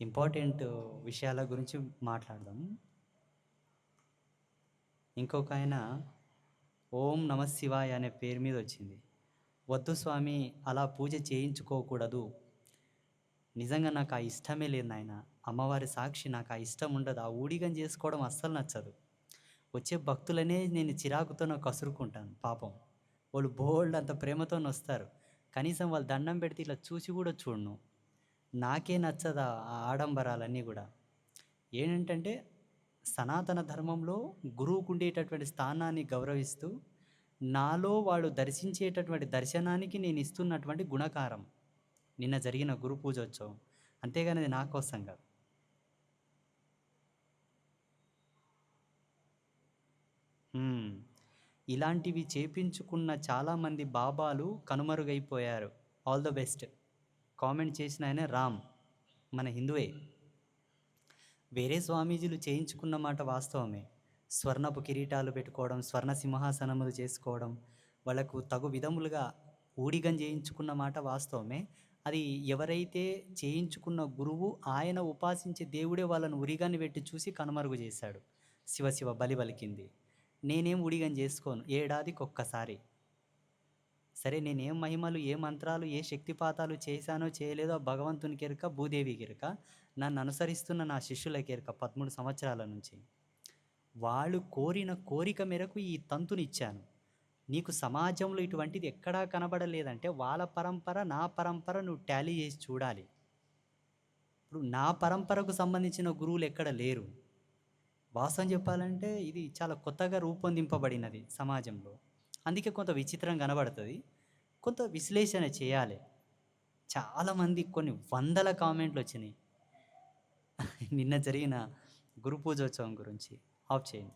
Important విషయాల గురించి మాట్లాడదాం. ఇంకొక ఆయన ఓం నమ శివాయ అనే పేరు మీద వచ్చింది. వద్దు స్వామి అలా పూజ చేయించుకోకూడదు. నిజంగా నాకు ఆ ఇష్టమే లేదు నాయన. అమ్మవారి సాక్షి నాకు ఆ ఇష్టం ఉండదు. ఆ ఊడిగం చేసుకోవడం అస్సలు నచ్చదు. వచ్చే భక్తులనే నేను చిరాకుతో నాకు కసురుకుంటాను. పాపం. వాళ్ళు బోల్డ్ అంత ప్రేమతో వస్తారు కనీసం వాళ్ళు దండం పెడితే ఇలా చూసి కూడా చూడను. నాకే నచ్చదు ఆ ఆడంబరాలన్నీ కూడా. ఏంటంటే సనాతన ధర్మంలో గురువుకు ఉండేటటువంటి స్థానాన్ని గౌరవిస్తూ నాలో వాడు దర్శించేటటువంటి దర్శనానికి నేను ఇస్తున్నటువంటి గుణకారం. నిన్న జరిగిన గురు పూజోత్సవం. అంతేగాని అది నా కోసం కాదు. ఇలాంటివి చేపించుకున్న చాలామంది బాబాలు కనుమరుగైపోయారు. All the best. కామెంట్ చేసిన ఆయన రామ్ మన హిందువే. వేరే స్వామీజీలు చేయించుకున్న మాట వాస్తవమే. స్వర్ణపు కిరీటాలు పెట్టుకోవడం స్వర్ణ సింహాసనములు చేసుకోవడం వాళ్ళకు తగు విధములుగా ఊడిగం చేయించుకున్న మాట వాస్తవమే. అది ఎవరైతే చేయించుకున్న గురువు ఆయన ఉపాసించే దేవుడే వాళ్ళను ఉరిగాన్ని పెట్టి చూసి కనుమరుగు చేశాడు. శివ శివ బలి పలికింది. నేనేం ఉడిగం చేసుకోను? ఏడాదికి ఒక్కసారి సరే నేనేం మహిమలు ఏ మంత్రాలు ఏ శక్తిపాతాలు చేశానో చేయలేదో భగవంతుని కెరక భూదేవి కెరక నన్ను అనుసరిస్తున్న నా శిష్యుల కెరక పదమూడు సంవత్సరాల నుంచి. వాళ్ళు కోరిన కోరిక మేరకు ఈ తంతుని ఇచ్చాను. నీకు సమాజంలో ఇటువంటిది ఎక్కడా కనబడలేదంటే వాళ్ళ పరంపర నా పరంపర నువ్వు టాలీ చేసి చూడాలి. ఇప్పుడు నా పరంపరకు సంబంధించిన గురువులు ఎక్కడ లేరు. వాస్తవం చెప్పాలంటే ఇది చాలా కొత్తగా రూపొందింపబడినది సమాజంలో. అందుకే కొంత విచిత్రం కనబడుతుంది. కొంత విశ్లేషణ చేయాలి. చాలామంది కొన్ని వందల కామెంట్లు వచ్చినాయి. నిన్న జరిగిన గురు పూజోత్సవం గురించి. ఆఫ్ చేయండి.